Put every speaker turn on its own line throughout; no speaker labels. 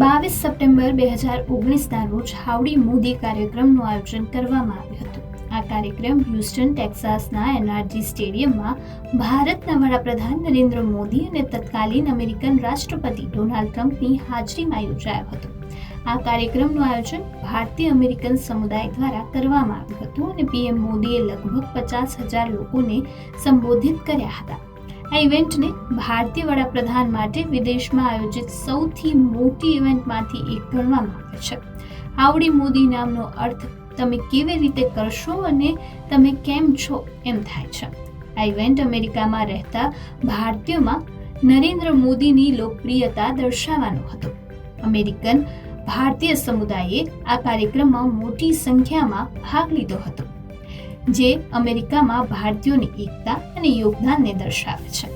બાવીસ સપ્ટેમ્બર બે હજાર ઓગણીસના રોજ હાવડી મોદી કાર્યક્રમનું આયોજન કરવામાં આવ્યું હતું. આ કાર્યક્રમ હ્યુસ્ટન, ટેક્સાસના એનઆરજી સ્ટેડિયમમાં ભારતના વડાપ્રધાન નરેન્દ્ર મોદી અને તત્કાલીન અમેરિકન રાષ્ટ્રપતિ ડોનાલ્ડ ટ્રમ્પની હાજરીમાં યોજાયો હતો. આ કાર્યક્રમનું આયોજન ભારતીય અમેરિકન સમુદાય દ્વારા કરવામાં આવ્યું હતું અને પીએમ મોદીએ લગભગ પચાસ હજાર લોકોને સંબોધિત કર્યા હતા. આ ઇવેન્ટને ભારતીય વડાપ્રધાન માટે વિદેશમાં આયોજિત સૌથી મોટી ઇવેન્ટમાંથી એક ગણવામાં આવે છે. આવડી મોદી નામનો અર્થ, તમે કેવી રીતે કરશો અને તમે કેમ છો? એમ થાય છે. આ ઇવેન્ટ અમેરિકામાં રહેતા ભારતીયોમાં નરેન્દ્ર મોદીની લોકપ્રિયતા દર્શાવવાનો હતો. અમેરિકન ભારતીય સમુદાયે આ કાર્યક્રમમાં મોટી સંખ્યામાં ભાગ લીધો હતો. જે અમેરિકામાં ભારતીયોની એકતા અને યોગદાનને દર્શાવે છે.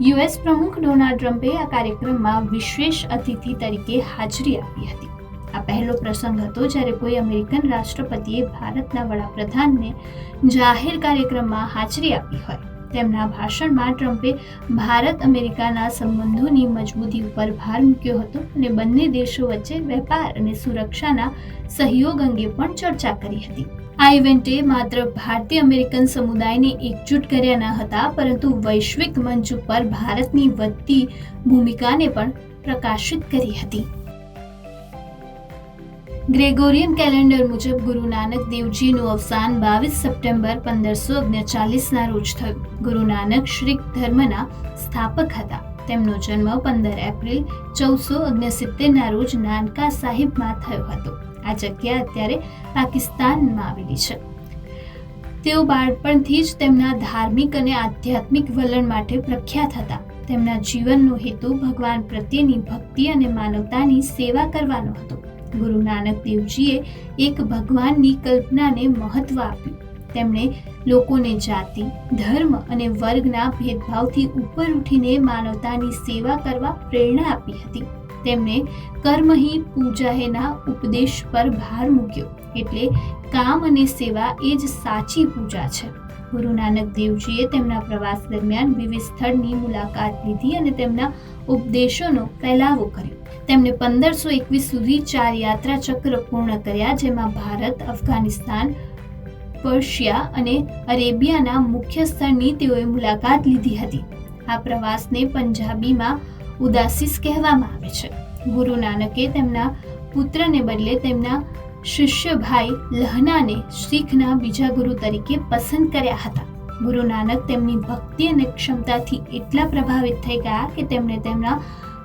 યુએસ પ્રમુખ ડોનાલ્ડ ટ્રમ્પે આ કાર્યક્રમમાં વિશેષ અતિથિ તરીકે હાજરી આપી હતી. આ પહેલો પ્રસંગ હતો જ્યારે કોઈ અમેરિકન રાષ્ટ્રપતિએ ભારતના વડાપ્રધાનને જાહેર કાર્યક્રમમાં હાજરી આપી હોય. તેમના ભાષણમાં ટ્રમ્પે ભારત અમેરિકાના સંબંધોની મજબૂતી ઉપર ભાર મૂક્યો હતો અને બંને દેશો વચ્ચે વેપાર અને સુરક્ષાના સહયોગ અંગે પણ ચર્ચા કરી હતી. આ ઇવેન્ટે માત્ર ભારતીય અમેરિકન સમુદાયને એકજૂટ કર્યા ન હતા, પરંતુ વૈશ્વિક મંચ ઉપર ભારતની વધતી ભૂમિકાને પણ પ્રકાશિત કરી હતી. ગ્રેગોરિયન કેલેન્ડર મુજબ ગુરુ નાનક દેવજીનું અવસાન બાવીસ સપ્ટેમ્બર પંદરસો ઓગણચાલીસના રોજ થયું. ગુરુ નાનક શ્રીક ધર્મના સ્થાપક હતા. તેમનો જન્મ પંદર એપ્રિલ ચૌદસો ઓગણસિત્તેરના રોજ નાનકા સાહિબમાં થયો હતો. આ જગ્યા અત્યારે પાકિસ્તાનમાં આવેલી છે. તેઓ બાળપણથી જ તેમના ધાર્મિક અને આધ્યાત્મિક વલણ માટે પ્રખ્યાત હતા. તેમના જીવનનો હેતુ ભગવાન પ્રત્યેની ભક્તિ અને માનવતાની સેવા કરવાનો હતો. ગુરુ નાનક દેવજીએ એક ભગવાનની કલ્પનાને મહત્વ આપ્યું. તેમણે લોકોને જાતિ, ધર્મ અને વર્ગના ભેદભાવથી ઉપર ઉઠીને માનવતાની સેવા કરવા પ્રેરણા આપી હતી. તેમણે કર્મહી પૂજાહેના ઉપદેશ પર ભાર મૂક્યો. એટલે કામ અને સેવા એ જ સાચી પૂજા છે. ગુરુ નાનક દેવજીએ તેમના પ્રવાસ દરમિયાન વિવિધ સ્થળની મુલાકાત લીધી અને તેમના ઉપદેશોનો ફેલાવો કર્યો. તેમણે પંદરસો એકવીસ સુધી ચાર યાત્રા ચક્ર પૂર્ણ કર્યા, જેમાં ભારત, અફઘાનિસ્તાન, પર્શિયા અને અરેબિયાના મુખ્ય સ્થળની તેઓએ મુલાકાત લીધી હતી. આ પ્રવાસને પંજાબીમાં ઉદાસીસ કહેવામાં આવે છે. ગુરુ નાનકે તેમના પુત્રને બદલે તેમના શિષ્ય ભાઈ લહનાને શીખના બીજા ગુરુ તરીકે પસંદ કર્યા હતા. ગુરુ નાનક તેમની ભક્તિ અને ક્ષમતાથી એટલા પ્રભાવિત થઈ ગયા કે તેમણે તેમના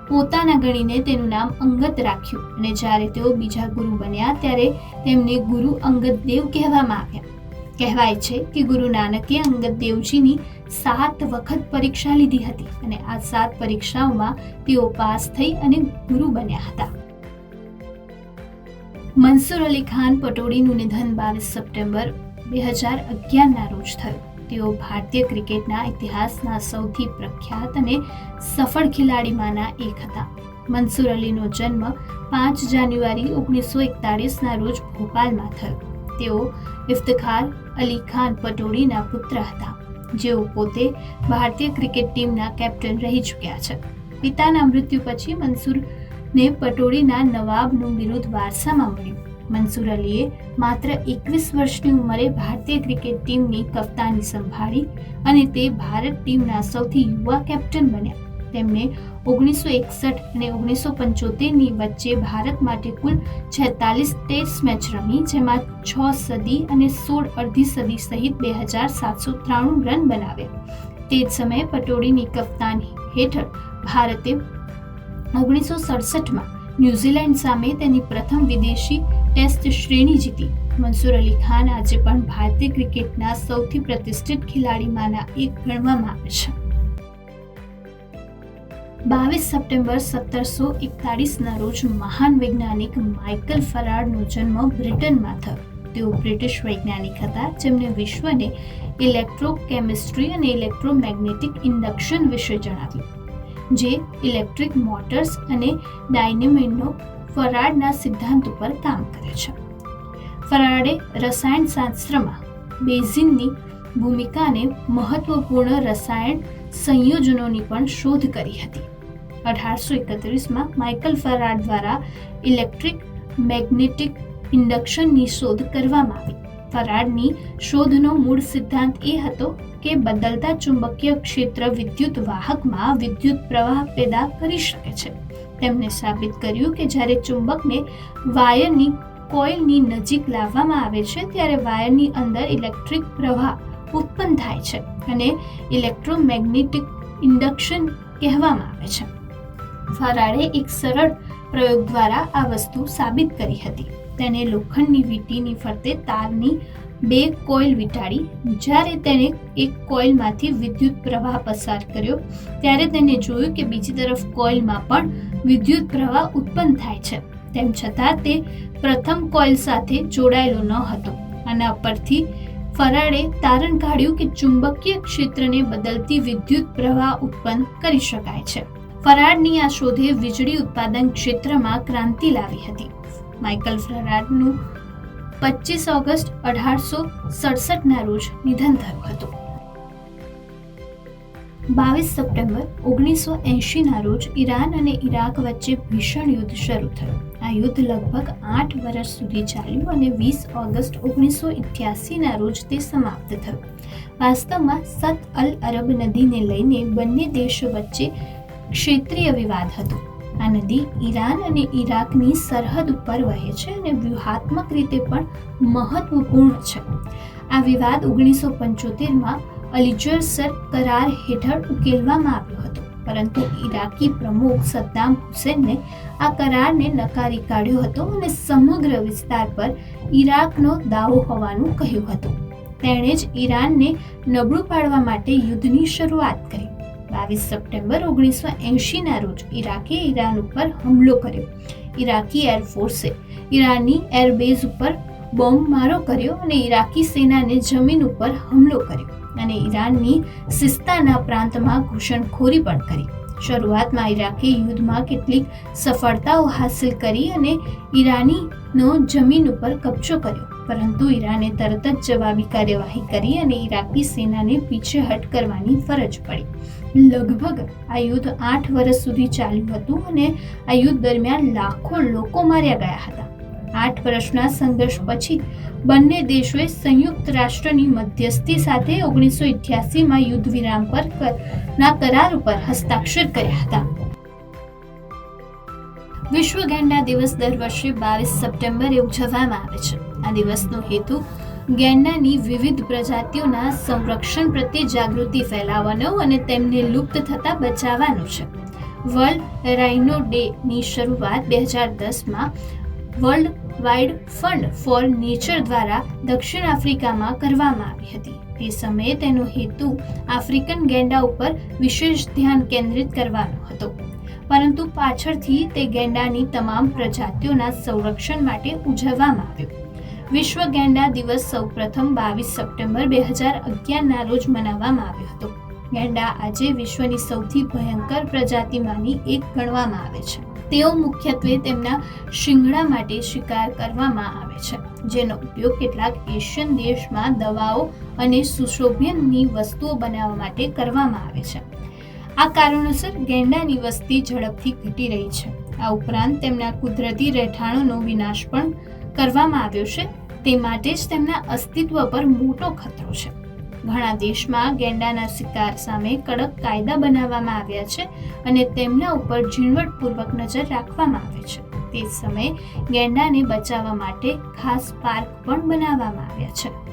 પોતાના ગણીને તેનું નામ અંગત રાખ્યું અને જ્યારે તેઓ બીજા ગુરુ બન્યા ત્યારે તેમને ગુરુ અંગદ દેવ કહેવામાં આવ્યા. કહેવાય છે કે ગુરુ નાનકે અંગદ દેવજીની સાત વખત પરીક્ષા લીધી હતી અને આ સાત પરીક્ષાઓમાં તેઓ પાસ થઈ અને ગુરુ બન્યા હતા. મનસુર અલી ખાન પટોડીનું નિધન બાવીસ સપ્ટેમ્બર બે હજાર અગિયારના રોજ થયું. તેઓ ભારતીય ક્રિકેટના ઇતિહાસના સૌથી પ્રખ્યાત અને સફળ ખેલાડીમાંના એક હતા. મનસુર અલીનો જન્મ પાંચ જાન્યુઆરી ઓગણીસો એકતાળીસના રોજ ભોપાલમાં થયો. તેઓ ઇફ્તખાર અલી ખાન પટોડીના પુત્ર હતા. જેઓ પોતે ભારતીય ક્રિકેટ ટીમના કેપ્ટન રહી ચૂક્યા છે. પિતાના મૃત્યુ પછી મનસુરને પટોળીના નવાબનું બિરુદ વારસામાં મળ્યું. મનસુર અલીએ માત્ર એકવીસ વર્ષની ઉંમરે ભારતીય ક્રિકેટ ટીમની કપ્તાની સંભાળી અને તે ભારત ટીમના સૌથી યુવા કેપ્ટન બન્યા. તેમણે ઓગણીસો એકસઠ અને ઓગણીસો પંચોતેરની વચ્ચે ભારત માટે કુલ છેતાલીસ ટેસ્ટ મેચ રમી, જેમાં છ સદી અને સોળ અડધી સદી સહિત બે હજાર સાતસો ત્રાણું રન બનાવ્યા. તે જ સમયે પટોળીની કપ્તાની હેઠળ ભારતે ઓગણીસો સડસઠમાં ન્યૂઝીલેન્ડ સામે તેની પ્રથમ વિદેશી ટેસ્ટ શ્રેણી જીતી. મનસુર અલી ખાન આજે પણ ભારતીય ક્રિકેટના સૌથી પ્રતિષ્ઠિત ખેલાડીમાંના એક ગણવામાં આવે છે. બાવીસ સપ્ટેમ્બર સત્તરસો એકતાળીસના રોજ મહાન વૈજ્ઞાનિક માઇકલ ફરાડનો જન્મ બ્રિટનમાં થયો. તેઓ બ્રિટિશ વૈજ્ઞાનિક હતા જેમણે વિશ્વને ઇલેક્ટ્રોકેમિસ્ટ્રી અને ઇલેક્ટ્રોમેગ્નેટિક ઇન્ડક્શન વિશે જણાવ્યું. જે ઇલેક્ટ્રિક મોટર્સ અને ડાયનેમિનનો ફરાડના સિદ્ધાંત ઉપર કામ કરે છે. ફરાડે રસાયણશાસ્ત્રમાં બેઝિનની ભૂમિકાને મહત્વપૂર્ણ રસાયણ સંયોજનોની પણ શોધ કરી હતી. અઢારસો એકત્રીસમાં માઇકલ ફરાડ દ્વારા ઇલેક્ટ્રિક મેગ્નેટિક ઇન્ડક્શનની શોધ કરવામાં આવી. ફરાડની શોધનો મૂળ સિદ્ધાંત એ હતો કે બદલતા ચુંબકીય ક્ષેત્ર વિદ્યુત વાહકમાં વિદ્યુત પ્રવાહ પેદા કરી શકે છે. તેમણે સાબિત કર્યું કે જ્યારે ચુંબકને વાયરની કોઇલની નજીક લાવવામાં આવે છે, ત્યારે વાયરની અંદર ઇલેક્ટ્રિક પ્રવાહ ઉત્પન્ન થાય છે અને ઇલેક્ટ્રોમેગ્નેટિક ઇન્ડક્શન કહેવામાં આવે છે. ફરાડે એક સરળ પ્રયોગ દ્વારા આ વસ્તુ સાબિત કરી હતી. તેણે લોખંડની વીંટીની ફરતે તારની બે કોઇલ વીંટાળી. જ્યારે તેણે એક કોઇલમાંથી વિદ્યુત પ્રવાહ પસાર કર્યો, ત્યારે તેને જોયું કે બીજી તરફ કોઇલમાં પણ વિદ્યુત પ્રવાહ ઉત્પન્ન થાય છે. તેમ છતાં તે પ્રથમ કોઇલ સાથે જોડાયેલો ન હતો આના પરથી ફરાડે તારણ કાઢ્યું કે ચુંબકીય ક્ષેત્રને બદલતી વિદ્યુત પ્રવાહ ઉત્પન્ન કરી શકાય છે. ફરાડની આ શોધે વીજળી ઉત્પાદન ક્ષેત્રમાં ક્રાંતિ લાવી હતી. માઇકલ ફરાડનું પચીસ ઓગસ્ટ અઢારસો સડસઠના રોજ નિધન થયું હતું. બાવીસ સપ્ટેમ્બર ઓગણીસો એંશીના રોજ ઈરાન અને ઈરાક વચ્ચે ભીષણ યુદ્ધ શરૂ થયું. આ યુદ્ધ લગભગ આઠ વર્ષ સુધી ચાલ્યું અને વીસ ઓગસ્ટ ઓગણીસો ઇઠ્યાસીના રોજ તે સમાપ્ત થયું. વાસ્તવમાં સત અલ અરબ નદીને લઈને બંને દેશો વચ્ચે ક્ષેત્રીય વિવાદ હતો. આ નદી ઈરાન અને ઈરાકની સરહદ ઉપર વહે છે અને વ્યૂહાત્મક રીતે પણ મહત્વપૂર્ણ છે. આ વિવાદ ઓગણીસો પંચોતેરમાં અલિજરસર કરાર હેઠળ ઉકેલવામાં આવ્યો હતો. પરંતુ ઈરાકી પ્રમુખ સદ્દામ હુસેનને આ કરારને નકારી કાઢ્યો હતો અને સમગ્ર વિસ્તાર પર ઈરાકનો દાવો હોવાનું કહ્યું હતું. તેણે જ ઈરાનને નબળું પાડવા માટે યુદ્ધની શરૂઆત કરી. બાવીસ સપ્ટેમ્બર ઓગણીસો એંશીના રોજ ઈરાકે ઈરાન ઉપર હુમલો કર્યો. ઈરાકી એરફોર્સે ઈરાનની એરબેઝ ઉપર બોમ્બમારો કર્યો અને ઈરાકી સેનાને જમીન ઉપર હુમલો કર્યો અને ઈરાનની સિસ્તાના પ્રાંતમાં ઘૂસણખોરી પણ કરી. શરૂઆતમાં ઈરાકે યુદ્ધમાં કેટલીક સફળતાઓ હાંસલ કરી અને ઈરાનીનો જમીન ઉપર કબજો કર્યો. પરંતુ ઈરાને તરત જ જવાબી કાર્યવાહી કરી અને ઈરાકી સેનાને પીછેહટ કરવાની ફરજ પડી. લગભગ આ યુદ્ધ આઠ વર્ષ સુધી ચાલ્યું હતું અને આ યુદ્ધ દરમિયાન લાખો લોકો માર્યા ગયા હતા. આઠ વર્ષના સંઘર્ષ પછી બંને દેશોએ સંયુક્ત રાષ્ટ્રની મધ્યસ્થી સાથે ઓગણીસો ઇઠ્યાસીમાં યુદ્ધ વિરામ પર ના કરાર ઉપર હસ્તાક્ષર કર્યા હતા. વિશ્વ ગેંડા દિવસ દર વર્ષે બાવીસ સપ્ટેમ્બરે ઉજવવામાં આવે છે. આ દિવસનો હેતુ ગેંડાની વિવિધ પ્રજાતિઓના સંરક્ષણ પ્રત્યે જાગૃતિ ફેલાવવાનો અને તેમને લુપ્ત થતા બચાવવાનો છે. વર્લ્ડ રાઇનો ડેની શરૂઆત બે હજાર દસમાં world wide fund for nature દ્વારા દક્ષિણ આફ્રિકામાં કરવામાં આવી હતી. તે સમયે તેનો હેતુ આફ્રિકન ગેંડા ઉપર વિશેષ ધ્યાન કેન્દ્રિત કરવાનો હતો. પરંતુ પાછળથી તે ગેંડાની તમામ પ્રજાતિઓના સંરક્ષણ માટે ઉજવવામાં આવ્યો. વિશ્વ ગેંડા દિવસ સૌપ્રથમ બાવીસ સપ્ટેમ્બર બે હજાર અગિયારના રોજ મનાવવામાં આવ્યો હતો. ગેંડા આજે વિશ્વની સૌથી ભયંકર પ્રજાતિમાંની એક ગણવામાં આવે છે. તેઓ મુખ્યત્વે તેમના શિંગડા માટે શિકાર કરવામાં આવે છે, જેનો ઉપયોગ કેટલાક એશિયન દેશમાં દવાઓ અને સુશોભનની વસ્તુઓ બનાવવા માટે કરવામાં આવે છે. આ કારણોસર ગેંડાની વસ્તી ઝડપથી ઘટી રહી છે. આ ઉપરાંત તેમના કુદરતી રહેઠાણોનો વિનાશ પણ કરવામાં આવ્યો છે, તે માટે જ તેમના અસ્તિત્વ પર મોટો ખતરો છે. ઘણા દેશમાં ગેંડાના શિકાર સામે કડક કાયદા બનાવવામાં આવ્યા છે અને તેમના ઉપર ઝીણવટપૂર્વક નજર રાખવામાં આવે છે. તે સમયે ગેંડાને બચાવવા માટે ખાસ પાર્ક પણ બનાવવામાં આવ્યા છે.